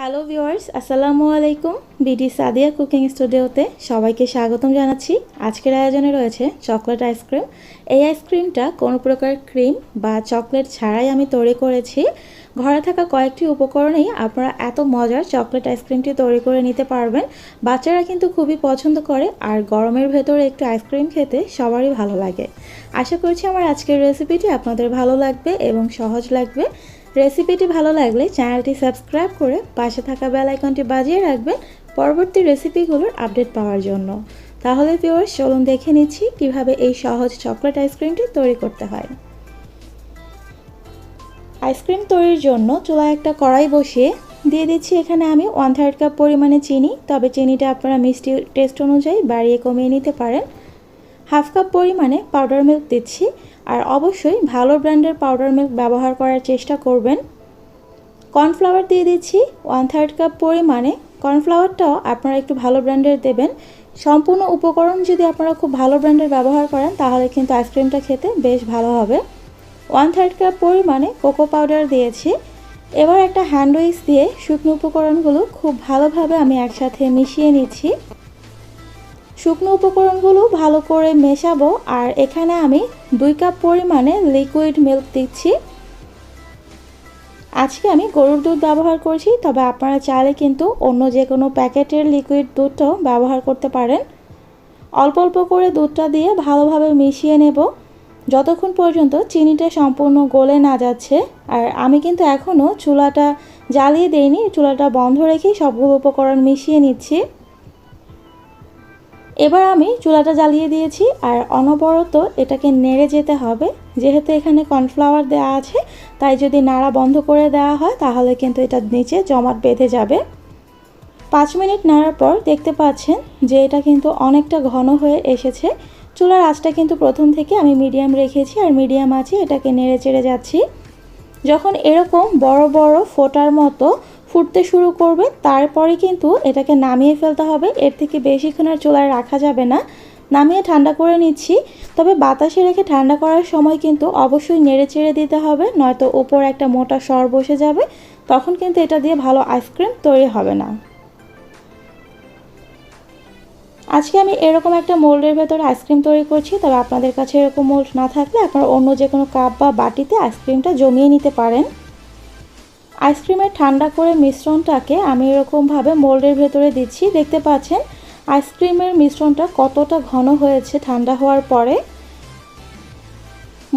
Hello viewers আসসালামু আলাইকুম BD Sadia cooking স্টুডিওতে সবাইকে স্বাগতম জানাচ্ছি। আজকের আয়োজনে রয়েছে চকলেট আইসক্রিম এই আইসক্রিমটা কোনো প্রকার ক্রিম বা চকলেট ছাড়াই আমি তৈরি করেছি। ঘরে থাকা কয়েকটি উপকরণেই আপনারা এত মজার চকলেট আইসক্রিমটি তৈরি করে নিতে পারবেন। বাচ্চারা কিন্তু খুবই পছন্দ করে আর গরমের ভেতরে একটু আইসক্রিম খেতে সবারই ভালো লাগে। আশা করছি আমার আজকের রেসিপিটি আপনাদের ভালো লাগবে এবং সহজ লাগবে। রেসিপিটি ভালো লাগলে চ্যানেলটি সাবস্ক্রাইব করে পাশে থাকা বেল আইকনটি বাজিয়ে রাখবেন পরবর্তী রেসিপিগুলোর আপডেট পাওয়ার জন্য। তাহলে ভিউয়ার্স চলুন দেখে নিচ্ছি কীভাবে এই সহজ চকলেট আইসক্রিমটি তৈরি করতে হয়। আইসক্রিম তৈরির জন্য চুলায় একটা কড়াই বসিয়ে দিয়ে দিচ্ছি এখানে আমি ওয়ান থার্ড কাপ পরিমাণে চিনি। তবে চিনিটা আপনারা মিষ্টি টেস্ট অনুযায়ী বাড়িয়ে কমিয়ে নিতে পারেন। হাফ কাপ পরিমাণে পাউডার মিল্ক দিচ্ছি। আর অবশ্যই ভালো ব্র্যান্ডের পাউডার মিল্ক ব্যবহার করার চেষ্টা করবেন। কর্নফ্লাওয়ার দিয়ে দিচ্ছি ওয়ান থার্ড কাপ পরিমাণে। কর্নফ্লাওয়ারটাও আপনারা একটু ভালো ব্র্যান্ডের দেবেন। সম্পূর্ণ উপকরণ যদি আপনারা খুব ভালো ব্র্যান্ডের ব্যবহার করেন, তাহলে কিন্তু আইসক্রিমটা খেতে বেশ ভালো হবে। ওয়ান থার্ড কাপ পরিমাণে কোকো পাউডার দিয়েছি। এবার একটা হ্যান্ড উইক্স দিয়ে শুকনো উপকরণগুলো খুব ভালোভাবে আমি একসাথে মিশিয়ে নিচ্ছি। শুকনো উপকরণগুলো ভালো করে মেশাবো, আর এখানে আমি দুই কাপ পরিমাণে লিকুইড মিল্ক দিচ্ছি। আজকে আমি গরুর দুধ ব্যবহার করছি, তবে আপনারা চাইলে কিন্তু অন্য যে কোনো প্যাকেটের লিকুইড দুধটাও ব্যবহার করতে পারেন। অল্প অল্প করে দুধটা দিয়ে ভালোভাবে মিশিয়ে নেব। যতক্ষণ পর্যন্ত চিনিটা সম্পূর্ণ গলে না যাচ্ছে, আর আমি কিন্তু এখনও চুলাটা জ্বালিয়ে দিইনি, চুলাটা বন্ধ রেখেই সবগুলো উপকরণ মিশিয়ে নিচ্ছি। এবার আমি চুলাটা জ্বালিয়ে দিয়েছি আর অনবরত এটাকে নেড়ে যেতে হবে। যেহেতু এখানে কর্নফ্লাওয়ার দেওয়া আছে, তাই যদি নাড়া বন্ধ করে দেওয়া হয়, তাহলে কিন্তু এটা নিচে জমাট বেঁধে যাবে। পাঁচ মিনিট নাড়ার পর দেখতে পাচ্ছেন যে এটা কিন্তু অনেকটা ঘন হয়ে এসেছে। চুলার আঁচটা কিন্তু প্রথম থেকে আমি মিডিয়াম রেখেছি আর মিডিয়াম আছে এটাকে নেড়ে চেড়ে যাচ্ছি। যখন এরকম বড় বড় ফোটার মতো ফুটতে শুরু করবে, তারপরে কিন্তু এটাকে নামিয়ে ফেলতে হবে। এর থেকে বেশিক্ষণ আর চুলায় রাখা যাবে না। নামিয়ে ঠান্ডা করে নিচ্ছি। তবে বাতাসে রেখে ঠান্ডা করার সময় কিন্তু অবশ্যই নেড়ে চেড়ে দিতে হবে, নয়তো উপর একটা মোটা সর বসে যাবে। তখন কিন্তু এটা দিয়ে ভালো আইসক্রিম তৈরি হবে না। আজকে আমি এরকম একটা মোল্ডের ভেতরে আইসক্রিম তৈরি করছি, তবে আপনাদের কাছে এরকম মোল্ড না থাকলে আপনারা অন্য যে কোনো কাপ বা বাটিতে আইসক্রিমটা জমিয়ে নিতে পারেন। আইসক্রিমের ঠান্ডা করে মিশ্রণটাকে আমি এরকমভাবে মোল্ডের ভেতরে দিচ্ছি। দেখতে পাচ্ছেন, আইসক্রিমের মিশ্রণটা কতটা ঘন হয়েছে ঠান্ডা হওয়ার পরে।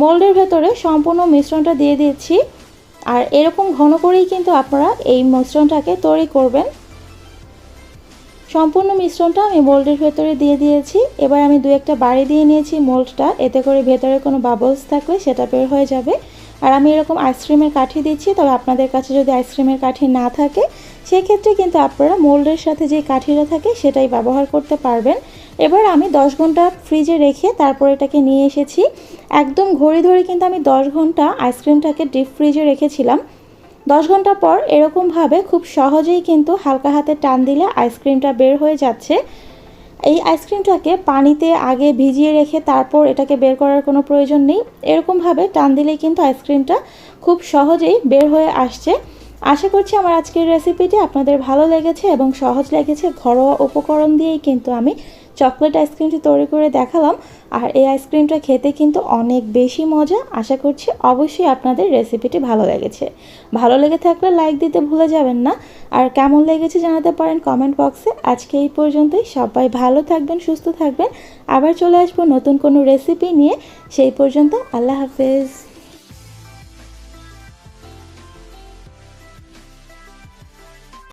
মোল্ডের ভেতরে সম্পূর্ণ মিশ্রণটা দিয়ে দিচ্ছি। আর এরকম ঘন করেই কিন্তু আপনারা এই মিশ্রণটাকে তৈরি করবেন। সম্পূর্ণ মিশ্রণটা আমি মোল্ডের ভেতরে দিয়ে দিয়েছি। এবার আমি দু একটা বাড়ি দিয়ে নিয়েছি মোল্ডটা। এতে করে ভেতরে কোনো বাবলস থাকলে সেটা বের হয়ে যাবে। আর আমি এরকম আইসক্রিমের কাঠি দিচ্ছি, তবে আপনাদের কাছে যদি আইসক্রিমের কাঠি না থাকে, সেক্ষেত্রে কিন্তু আপনারা মোল্ডের সাথে যে কাঠিটা থাকে, সেটাই ব্যবহার করতে পারবেন। এবার আমি 10 ঘণ্টা ফ্রিজে রেখে তারপর এটাকে নিয়ে এসেছি। একদম ঘড়ি ধরে কিন্তু আমি 10 ঘণ্টা আইসক্রিমটাকে ডিপ ফ্রিজে রেখেছিলাম। দশ ঘণ্টা পর এরকমভাবে খুব সহজেই কিন্তু হালকা হাতে টান দিলে আইসক্রিমটা বের হয়ে যাচ্ছে। এই আইসক্রিমটাকে পানিতে আগে ভিজিয়ে রেখে তারপর এটাকে বের করার কোনো প্রয়োজন নেই। এরকমভাবে টান দিলেই কিন্তু আইসক্রিমটা খুব সহজেই বের হয়ে আসছে। আশা করছি আমার আজকের রেসিপিটি আপনাদের ভালো লেগেছে এবং সহজ লেগেছে ঘরোয়া উপকরণ দিয়েই কিন্তু আমি চকলেট আইসক্রিমটি তৈরি করে দেখালাম। আর এই আইসক্রিমটা খেতে কিন্তু অনেক বেশি মজা। আশা করছি অবশ্যই আপনাদের রেসিপিটি ভালো লেগেছে। ভালো লেগে থাকলে লাইক দিতে ভুলে যাবেন না। আর কেমন লেগেছে জানাতে পারেন কমেন্ট বক্সে। আজকে এই পর্যন্তই। সবাই ভালো থাকবেন, সুস্থ থাকবেন। আবার চলে আসব নতুন কোনো রেসিপি নিয়ে। সেই পর্যন্ত আল্লাহ হাফেজ।